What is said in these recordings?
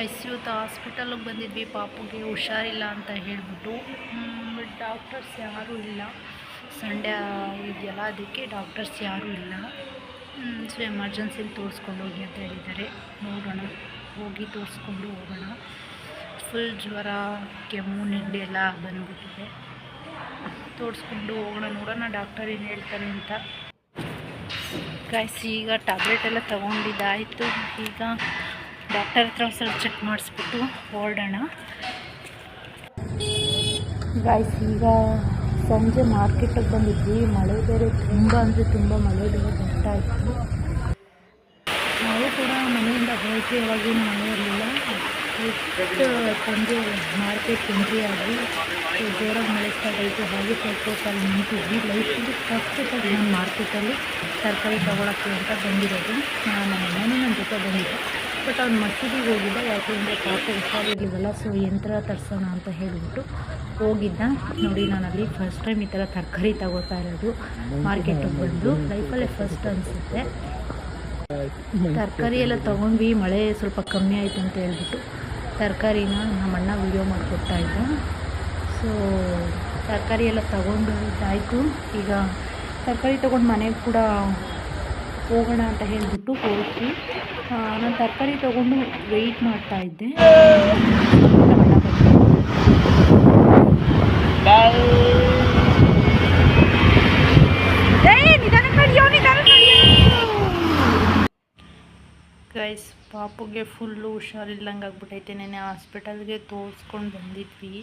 Guys ಇವತ್ತು ಹಾಸ್ಪಿಟಲ್ಗೆ ಬಂದಿದ್ವಿ. ಪಾಪುಗೆ ಹುಷಾರಿಲ್ಲ ಅಂತ ಹೇಳಿಬಿಟ್ಟು ಬಟ್ ಡಾಕ್ಟರ್ಸ್ ಯಾರೂ ಇಲ್ಲ. ಸಂಡೇ ಇದೆಯಲ್ಲ, ಅದಕ್ಕೆ ಡಾಕ್ಟರ್ಸ್ ಯಾರೂ ಇಲ್ಲ. ಸೊ ಎಮರ್ಜೆನ್ಸಿಲಿ ತೋರಿಸ್ಕೊಂಡು ಹೋಗಿ ಅಂತ ಹೇಳಿದ್ದಾರೆ. ನೋಡೋಣ, ಹೋಗಿ ತೋರಿಸ್ಕೊಂಡು ಹೋಗೋಣ. ಫುಲ್ ಜ್ವರ, ಕೆಮ್ಮು, ನೆಗಡಿ ಎಲ್ಲ ಬಂದ್ಬಿಟ್ಟಿದೆ. ತೋರಿಸ್ಕೊಂಡು ಹೋಗೋಣ, ನೋಡೋಣ ಡಾಕ್ಟರ್ ಏನು ಹೇಳ್ತಾರೆ ಅಂತ. ಗೈಸ್ ಈಗ ಟ್ಯಾಬ್ಲೆಟ್ ಎಲ್ಲ ತೊಗೊಂಡಿದ್ದಾಯಿತು. ಈಗ ಡಾಕ್ಟರ್ ಹತ್ರ ಸ್ವಲ್ಪ ಚೆಕ್ ಮಾಡಿಸ್ಬಿಟ್ಟು ಓಡೋಣ ಗಾಯ್ಸ್ ಈಗ ಸಂಜೆ ಮಾರ್ಕೆಟಿಗೆ ಬಂದಿದ್ವಿ. ಮಳೆ ಬೇರೆ ತುಂಬ ಅಂದರೆ ತುಂಬ ಮಳೆ ಬೇರೆ ಬರ್ತಾ ಇತ್ತು. ನಾವು ಕೂಡ ಮನೆಯಿಂದ ಹೋಗಿ ಯಾವಾಗೇನು ಮಳೆ ಇರಲಿಲ್ಲ. ಎಷ್ಟು ಸಂಜೆ ಮಾರ್ಕೆಟ್ ಎಂಟ್ರಿ ಆಗಿ ಜೋರಾಗಿ ಮಳೆ ಸ್ಟಾರ್ಟ್ ಆಯಿತು. ಹಾಗೆ ಸ್ವಲ್ಪ ಅಲ್ಲಿ ನಿಂತಿದ್ವಿ. ಲೈಫಲ್ಲಿ ಫಸ್ಟ್ ಸರ್ ನಾನು ಮಾರ್ಕೆಟಲ್ಲಿ ತರಕಾರಿ ತೊಗೊಳಕ್ಕೆ ಅಂತ ಬಂದಿರೋದು. ನಮ್ಮ ಮನೆ ನನ್ನ ಜೊತೆ ಬಂದಿದ್ದೆ. ಬಟ್ ಅವ್ನು ಮಸೀದಿಗೆ ಹೋಗಿದ್ದ ಯಾಕೆಂದರೆ ಪಾಪ ಹುಷಾರಿರಲಿಲ್ಲ ಸೊ ಯಂತ್ರ ತರಿಸೋಣ ಅಂತ ಹೇಳಿಬಿಟ್ಟು ಹೋಗಿದ್ದ. ನೋಡಿ, ನಾನು ಅಲ್ಲಿ ಫಸ್ಟ್ ಟೈಮ್ ಈ ಥರ ತರಕಾರಿ ತಗೋತಾ ಇರೋದು. ಮಾರ್ಕೆಟಿಗೆ ಬಂದು ಲೈಫಲ್ಲೇ ಫಸ್ಟ್ ಅನಿಸುತ್ತೆ. ತರಕಾರಿ ಎಲ್ಲ ತೊಗೊಂಡ್ವಿ. ಮಳೆ ಸ್ವಲ್ಪ ಕಮ್ಮಿ ಆಯಿತು ಅಂತ ಹೇಳ್ಬಿಟ್ಟು ತರಕಾರಿನ ನಮ್ಮ ಅಣ್ಣ ವೀಡಿಯೋ ಮಾಡಿಕೊಡ್ತಾ ಇದ್ದ. ಸೊ ತರಕಾರಿ ಎಲ್ಲ ತಗೊಂಡು ಆಯಿತು ಈಗ ತರಕಾರಿ ತೊಗೊಂಡು ಮನೆಗೆ ಕೂಡ ಹೋಗೋಣ ಅಂತ ಹೇಳಿಬಿಟ್ಟು ಹೋಗಿ ನಾನು ತರಕಾರಿ ತೊಗೊಂಡು ವೆಯ್ಟ್ ಮಾಡ್ತಾ ಇದ್ದೆ. ನಮ್ಮ ಅಣ್ಣ ಬಂದ್ರು. ಗೈಸ್ ಪಾಪುಗೆ ಫುಲ್ಲು ಹುಷಾರಿಲ್ಲಂಗೆ ಆಗ್ಬಿಟ್ಟೈತೆ ನೆನ್ನೆ ಹಾಸ್ಪಿಟಲ್ಗೆ ತೋರಿಸ್ಕೊಂಡು ಬಂದಿದ್ವಿ.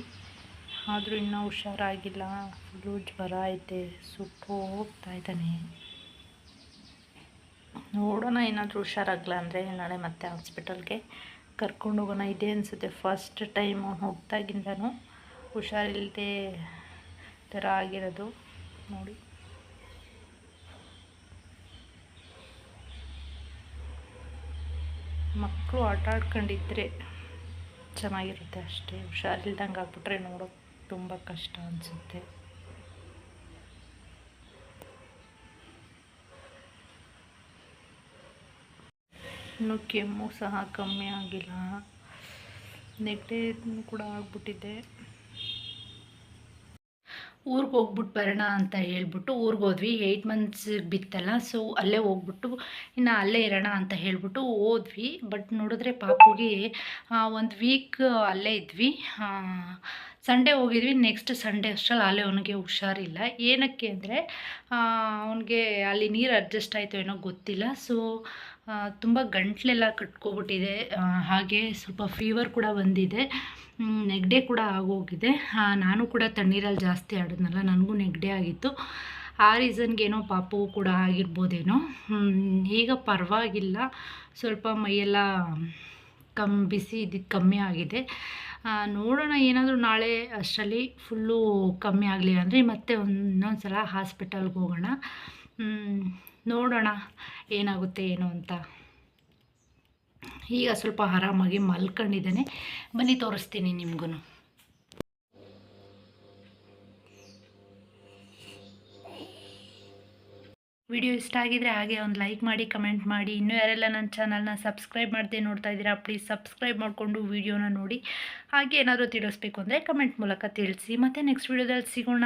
ಆದರೂ ಇನ್ನೂ ಹುಷಾರಾಗಿಲ್ಲ. ಫುಲ್ಲು ಜ್ವರ ಐತೆ. ಸುಟ್ಟು ಹೋಗ್ತಾ ಇದ್ದಾನೆ. ನೋಡೋಣ, ಏನಾದರೂ ಹುಷಾರಾಗಲ್ಲ ಅಂದರೆ ನಾಳೆ ಮತ್ತೆ ಹಾಸ್ಪಿಟಲ್ಗೆ ಕರ್ಕೊಂಡು ಹೋಗೋಣ. ಇದೆ ಅನಿಸುತ್ತೆ ಫಸ್ಟ್ ಟೈಮ್ ಅವ್ನು ಹೋಗ್ದಾಗಿಂದನೂ ಹುಷಾರಿಲ್ಲದೆ ಥರ ಆಗಿರೋದು, ನೋಡಿ. ಮಕ್ಕಳು ಆಟ ಆಡ್ಕೊಂಡಿದ್ರೆ ಚೆನ್ನಾಗಿರುತ್ತೆ ಅಷ್ಟೇ. ಹುಷಾರಿಲ್ದಂಗೆ ಆಗ್ಬಿಟ್ರೆ ನೋಡೋಕ್ಕೆ ತುಂಬ ಕಷ್ಟ ಅನಿಸುತ್ತೆ. ಇನ್ನು ಕೆಮ್ಮು ಸಹ ಕಮ್ಮಿ ಆಗಿಲ್ಲ. ನೆಗಡಿ ಕೂಡ ಆಗ್ಬಿಟ್ಟಿದೆ. ಊರಿಗೆ ಹೋಗ್ಬಿಟ್ಟು ಬರೋಣ ಅಂತ ಹೇಳ್ಬಿಟ್ಟು ಊರಿಗೆ ಹೋದ್ವಿ. ಏಯ್ಟ್ ಮಂತ್ಸ್ ಬಿತ್ತಲ್ಲ ಸೊ ಅಲ್ಲೇ ಹೋಗ್ಬಿಟ್ಟು ಇನ್ನು ಅಲ್ಲೇ ಇರೋಣ ಅಂತ ಹೇಳ್ಬಿಟ್ಟು ಹೋದ್ವಿ. ಬಟ್ ನೋಡಿದ್ರೆ ಪಾಪುಗೆ ಒಂದು ವೀಕ್ ಅಲ್ಲೇ ಇದ್ವಿ. ಸಂಡೇ ಹೋಗಿದ್ವಿ ನೆಕ್ಸ್ಟ್ ಸಂಡೇ ಅಷ್ಟರಲ್ಲಿ ಅಲ್ಲೇ ಅವನಿಗೆ ಹುಷಾರಿಲ್ಲ. ಏನಕ್ಕೆ ಅಂದರೆ ಅವನಿಗೆ ಅಲ್ಲಿ ನೀರು ಅಡ್ಜಸ್ಟ್ ಆಯಿತು ಏನೋ ಗೊತ್ತಿಲ್ಲ. ಸೊ ತುಂಬ ಗಂಟ್ಲೆಲ್ಲ ಕಟ್ಕೊಬಿಟ್ಟಿದೆ. ಹಾಗೆ ಸ್ವಲ್ಪ ಫೀವರ್ ಕೂಡ ಬಂದಿದೆ. ನೆಗ್ಡೆ ಕೂಡ ಆಗೋಗಿದೆ. ನಾನು ಕೂಡ ತಣ್ಣೀರಲ್ಲಿ ಜಾಸ್ತಿ ಆಡಿದ್ನಲ್ಲ, ನನಗೂ ನೆಗ್ಡೆ ಆಗಿತ್ತು. ಆ ರೀಸನ್ಗೇನೋ ಪಾಪು ಕೂಡ ಆಗಿರ್ಬೋದೇನೋ. ಈಗ ಪರವಾಗಿಲ್ಲ. ಸ್ವಲ್ಪ ಮೈಯೆಲ್ಲ ಕಮ್, ಬಿಸಿ ಇದ್ದಿದ್ದು ಕಮ್ಮಿ ಆಗಿದೆ. ನೋಡೋಣ ಏನಾದರೂ ನಾಳೆ ಅಷ್ಟರಲ್ಲಿ ಫುಲ್ಲು ಕಮ್ಮಿ ಆಗಲಿ ಅಂದರೆ ಮತ್ತೆ ಇನ್ನೊಂದು ಸಲ ಹಾಸ್ಪಿಟಲ್ಗೆ ಹೋಗೋಣ. ನೋಡೋಣ ಏನಾಗುತ್ತೆ ಏನು ಅಂತ. ಈಗ ಸ್ವಲ್ಪ ಆರಾಮಾಗಿ ಮಲ್ಕೊಂಡಿದ್ದೇನೆ. ಬನ್ನಿ ತೋರಿಸ್ತೀನಿ ನಿಮಗೂ ವಿಡಿಯೋ ಇಷ್ಟ ಆಗಿದ್ರೆ ಹಾಗೆ ಒಂದು ಲೈಕ್ ಮಾಡಿ, ಕಮೆಂಟ್ ಮಾಡಿ. ಇನ್ನೂ ಯಾರೆಲ್ಲ ನನ್ನ ಚಾನಲ್ನ ಸಬ್ಸ್ಕ್ರೈಬ್ ಮಾಡದೆ ನೋಡ್ತಾ ಇದ್ದೀರಾ, ಪ್ಲೀಸ್ ಸಬ್ಸ್ಕ್ರೈಬ್ ಮಾಡಿಕೊಂಡು ವಿಡಿಯೋನ ನೋಡಿ. ಹಾಗೆ ಏನಾದರೂ ತಿಳಿಸ್ಬೇಕು ಅಂದರೆ ಕಮೆಂಟ್ ಮೂಲಕ ತಿಳಿಸಿ. ಮತ್ತು ನೆಕ್ಸ್ಟ್ ವಿಡಿಯೋದಲ್ಲಿ ಸಿಗೋಣ.